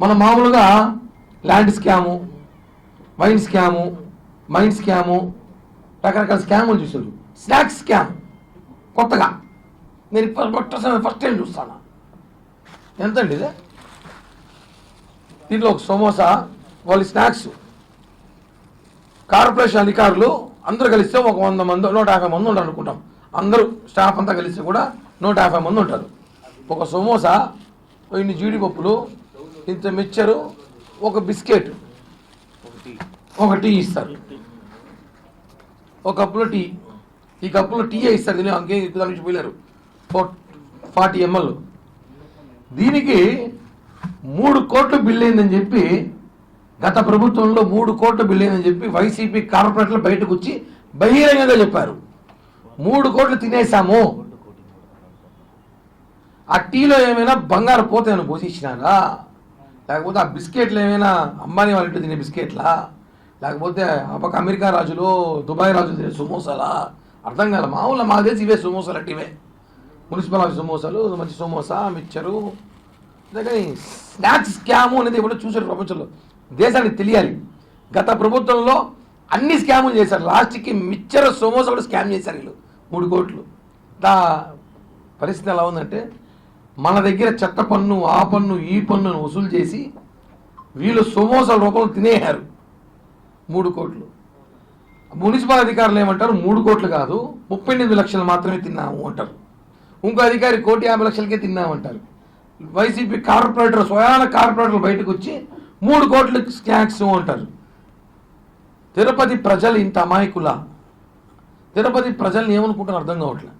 మనం మామూలుగా land scam wine scam mind scam రకరకాల స్కాములు చూసారు స్నాక్స్ స్కామ్. కొత్తగా. నేను మొట్టసారి ఫస్ట్ ఫస్ట్ టైం చూస్తాను. ఎంతండి ఇది? దీంట్లో ఒక సమోసా వాళ్ళ స్నాక్స్. కార్పొరేషన్ అధికారులు అందరూ కలిస్తే ఒక వంద మంది నూట యాభై మంది ఉంటారు అనుకుంటాం. అందరూ స్టాఫ్ అంతా కలిసి కూడా నూట యాభై మంది ఉంటారు. ఒక సమోసా ఇన్ని జీడిపప్పులు ఇంత మిక్చరు ఒక బిస్కెట్ ఒక టీ ఇస్తారు. ఒక కప్పులో టీ ఈ కప్పులో టీ ఇస్తారు దీని అంకే దాని నుంచి పోయలేరు ఫార్టీ ఎంఎల్. దీనికి మూడు కోట్ల బిల్ అయిందని చెప్పి గత ప్రభుత్వంలో మూడు కోట్ల బిల్ అయిందని చెప్పి వైసీపీ కార్పొరేటర్లు బయటకు వచ్చి బహిరంగంగా చెప్పారు. మూడు కోట్లు తినేసాము ఆ టీలో ఏమైనా బంగారు పోతాయని పోషించినారా? లేకపోతే ఆ బిస్కెట్లు ఏమైనా అంబానీ వాళ్ళ తినే బిస్కెట్లా? లేకపోతే ఆ అమెరికా రాజులు దుబాయ్ రాజులు తినే సమోసాలా? అర్థం కాలే మామూలు మా తెలిసి ఇవే సమోసాలు అంటే ఇవే మున్సిపల్ ఆఫీస్ సమోసాలు మంచి సమోసా మిక్చరు. కానీ స్నాక్స్ స్కాము అనేది ఎప్పుడో చూసారు ప్రపంచంలో. దేశానికి తెలియాలి. గత ప్రభుత్వంలో అన్ని స్కాములు చేశారు. లాస్ట్కి మిక్చర్ సమోసా కూడా స్కామ్ చేశారు వీళ్ళు. మూడు కోట్లు. దా పరిస్థితి ఎలా ఉందంటే మన దగ్గర చెత్త పన్ను ఆ పన్ను ఈ పన్నును వసూలు చేసి వీళ్ళు సమోసాల రూపంలో తినేయారు. మూడు కోట్లు. మున్సిపల్ అధికారులు ఏమంటారు? మూడు కోట్లు కాదు ముప్పై ఎనిమిది లక్షలు మాత్రమే తిన్నాము అంటారు. ఇంకో అధికారి కోటి యాభై లక్షలకే తిన్నామంటారు. వైసీపీ కార్పొరేటర్ స్వయాన కార్పొరేటర్లు బయటకు వచ్చి మూడు కోట్లు స్నాక్స్ అంటారు. తిరుపతి ప్రజలు ఇంత అమాయకుల? తిరుపతి ప్రజల్ని ఏమనుకుంటారు అర్థం కావట్లే.